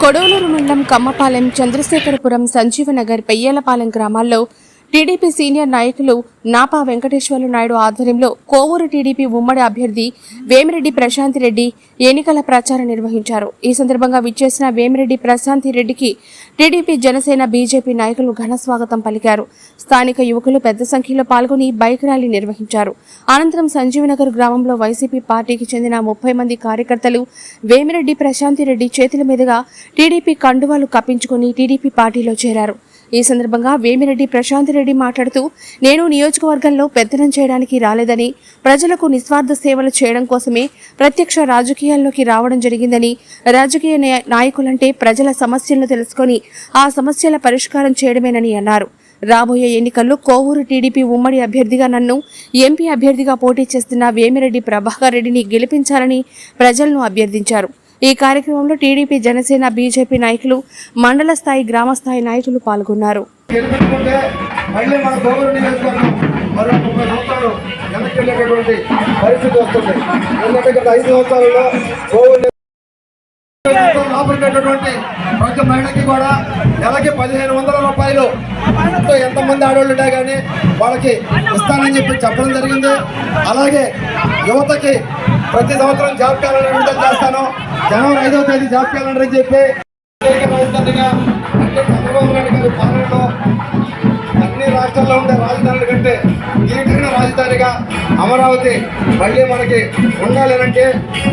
కొడవలూరు మండలం కమ్మపాలెం చంద్రశేఖరపురం సంజీవనగర్ పెయ్యలపాలెం గ్రామాల్లో TDP senior నాయకులు నాపా వెంకటేశ్వర్లు నాయుడు ఆధ్వర్యంలో కోవూరు టీడీపీ ఉమ్మడి అభ్యర్థి వేమిరెడ్డి ప్రశాంతి రెడ్డి ఎన్నికల ప్రచారం నిర్వహించారు. ఈ సందర్భంగా విచ్చేసిన వేమిరెడ్డి ప్రశాంతి రెడ్డికి టీడీపీ జనసేన బీజేపీ నాయకులు ఘన స్వాగతం పలికారు. స్థానిక యువకులు పెద్ద సంఖ్యలో పాల్గొని బైక్ ర్యాలీ నిర్వహించారు. అనంతరం సంజీవనగర్ గ్రామంలో వైసీపీ పార్టీకి చెందిన ముప్పై మంది కార్యకర్తలు వేమిరెడ్డి ప్రశాంతి రెడ్డి చేతుల మీదుగా టీడీపీ కండువాలు కప్పించుకుని టీడీపీ పార్టీలో చేరారు. ఈ సందర్భంగా వేమిరెడ్డి ప్రశాంత్ రెడ్డి మాట్లాడుతూ నేను నియోజకవర్గంలో పెత్తనం చేయడానికి రాలేదని ప్రజలకు నిస్వార్థ సేవలు చేయడం కోసమే ప్రత్యక్ష రాజకీయాల్లోకి రావడం జరిగిందని రాజకీయ నాయ- నాయకులంటే ప్రజల సమస్యలను తెలుసుకొని ఆ సమస్యల పరిష్కారం చేయడమేనని అన్నారు. రాబోయే ఎన్నికల్లో కోవూరు టీడీపీ ఉమ్మడి అభ్యర్థిగా నన్ను ఎంపీ అభ్యర్థిగా పోటీ చేస్తున్న వేమిరెడ్డి ప్రభాకర్ రెడ్డిని గెలిపించాలని ప్రజలను అభ్యర్థించారు. ఈ కార్యక్రమంలో టీడీపీ జనసేన బీజేపీ నాయకులు మండల స్థాయి గ్రామ స్థాయి నాయకులు పాల్గొన్నారు. మరో ముప్పై సంవత్సరాలు వెనక్కి వెళ్ళేటటువంటి పరిస్థితి వస్తుంది. ఎందుకంటే గత ఐదు సంవత్సరాల్లో ప్రతి మహిళకి కూడా నెలకి పదిహేను వందల రూపాయలు ఎంతమంది ఆడవాళ్ళు ఉంటాయి కానీ వాళ్ళకి ఇస్తానని చెప్పి చెప్పడం జరిగింది. అలాగే యువతకి ప్రతి సంవత్సరం జాబ్ క్యాలెండర్ విడుదల చేస్తాను. జనవరి ఐదవ తేదీ జాబ్ క్యాలెండర్ అని చెప్పి అంటే చంద్రబాబు నాయుడు గారి పాలనలో అన్ని రాష్ట్రాల్లో ఉండే రాజధానుల కంటే కీలకమైన రాజధానిగా అమరావతి మళ్ళీ మనకి ఉండాలనంటే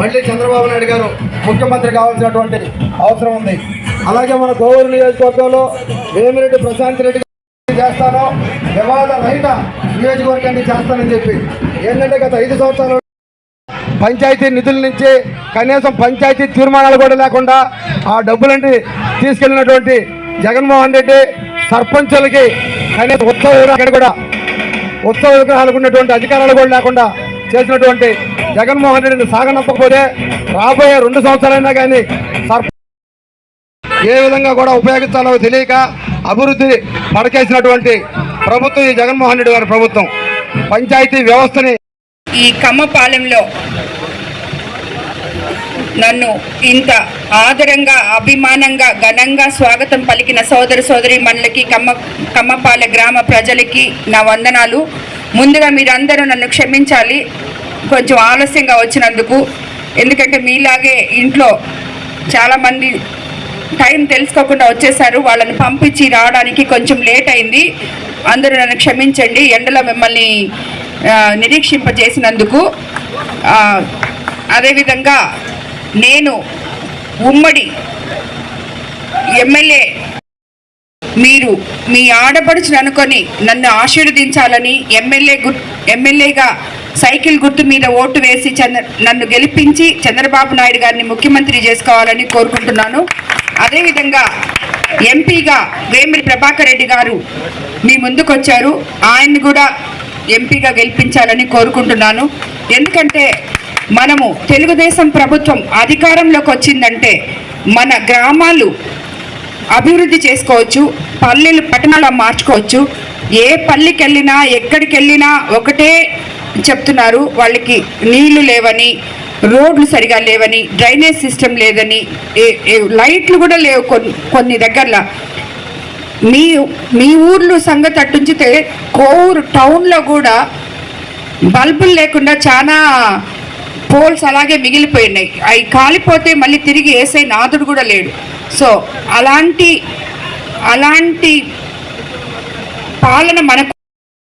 మళ్ళీ చంద్రబాబు నాయుడు గారు ముఖ్యమంత్రి కావాల్సినటువంటి అవసరం ఉంది. అలాగే మన గోవూరు నియోజకవర్గంలో వేమిరెడ్డి ప్రశాంత్ రెడ్డి చేస్తాను. వివాద రహిత నియోజకవర్గాన్ని చేస్తానని చెప్పి. ఏంటంటే గత ఐదు సంవత్సరాలు పంచాయతీ నిధుల నుంచి కనీసం పంచాయతీ తీర్మానాలు కూడా లేకుండా ఆ డబ్బులంటి తీసుకెళ్ళినటువంటి జగన్మోహన్ రెడ్డి సర్పంచులకి కనీసం ఉత్సవ విగ్రహాలు కూడా ఉత్సవ విగ్రహాలకు ఉన్నటువంటి అధికారాలు కూడా లేకుండా చేసినటువంటి జగన్మోహన్ రెడ్డిని సాగనంపకపోతే రాబోయే రెండు సంవత్సరాలైనా కానీ సర్ప ఏ విధంగా కూడా ఉపయోగించాలో తెలియక అభివృద్ధి పడకేసినటువంటి ప్రభుత్వం ఈ జగన్మోహన్ రెడ్డి గారి ప్రభుత్వం. పంచాయతీ వ్యవస్థని ఈ కమ్మపాలెంలో నన్ను ఇంత ఆదరంగా అభిమానంగా ఘనంగా స్వాగతం పలికిన సోదర సోదరి మనులకి కమ్మ కమ్మపాలె గ్రామ ప్రజలకి నా వందనాలు. ముందుగా మీరందరూ నన్ను క్షమించాలి. కొంచెం ఆలస్యంగా వచ్చినందుకు. ఎందుకంటే మీలాగే ఇంట్లో చాలామంది టైం తెలుసుకోకుండా వచ్చేసారు. వాళ్ళని పంపించి రావడానికి కొంచెం లేట్ అయింది. అందరూ నన్ను క్షమించండి. ఎండలో మిమ్మల్ని నిరీక్షింపజేసినందుకు అదేవిధంగా నేను ఉమ్మడి ఎమ్మెల్యే మీరు మీ ఆడపడుచుని అనుకొని నన్ను ఆశీర్వదించాలని ఎమ్మెల్యే గు ఎమ్మెల్యేగా సైకిల్ గుర్తు మీద ఓటు వేసి చంద్ర నన్ను గెలిపించి చంద్రబాబు నాయుడు గారిని ముఖ్యమంత్రి చేసుకోవాలని కోరుకుంటున్నాను. అదేవిధంగా ఎంపీగా వేమిరి ప్రభాకర్ రెడ్డి గారు మీ ముందుకు వచ్చారు ఆయన్ని కూడా ఎంపీగా గెలిపించాలని కోరుకుంటున్నాను. ఎందుకంటే మనము తెలుగుదేశం ప్రభుత్వం అధికారంలోకి వచ్చిందంటే మన గ్రామాలు అభివృద్ధి చేసుకోవచ్చు పల్లెలు పట్టణాలు మార్చుకోవచ్చు. ఏ పల్లికి వెళ్ళినా ఎక్కడికి వెళ్ళినా ఒకటే చెప్తున్నారు వాళ్ళకి నీళ్ళు లేవని రోడ్లు సరిగా లేవని డ్రైనేజ్ సిస్టమ్ లేదని ఏ- లైట్లు కూడా లేవు కొన్ని కొన్ని దగ్గరలో. మీ మీ ఊర్లో సంగతి అట్టుంచితే కోవూరు టౌన్లో కూడా బల్బులు లేకుండా చాలా పోల్స్ అలాగే మిగిలిపోయినాయి. అవి కాలిపోతే మళ్ళీ తిరిగి వేసే నాదుడు కూడా లేడు. సో అలాంటి అలాంటి పాలన మనకు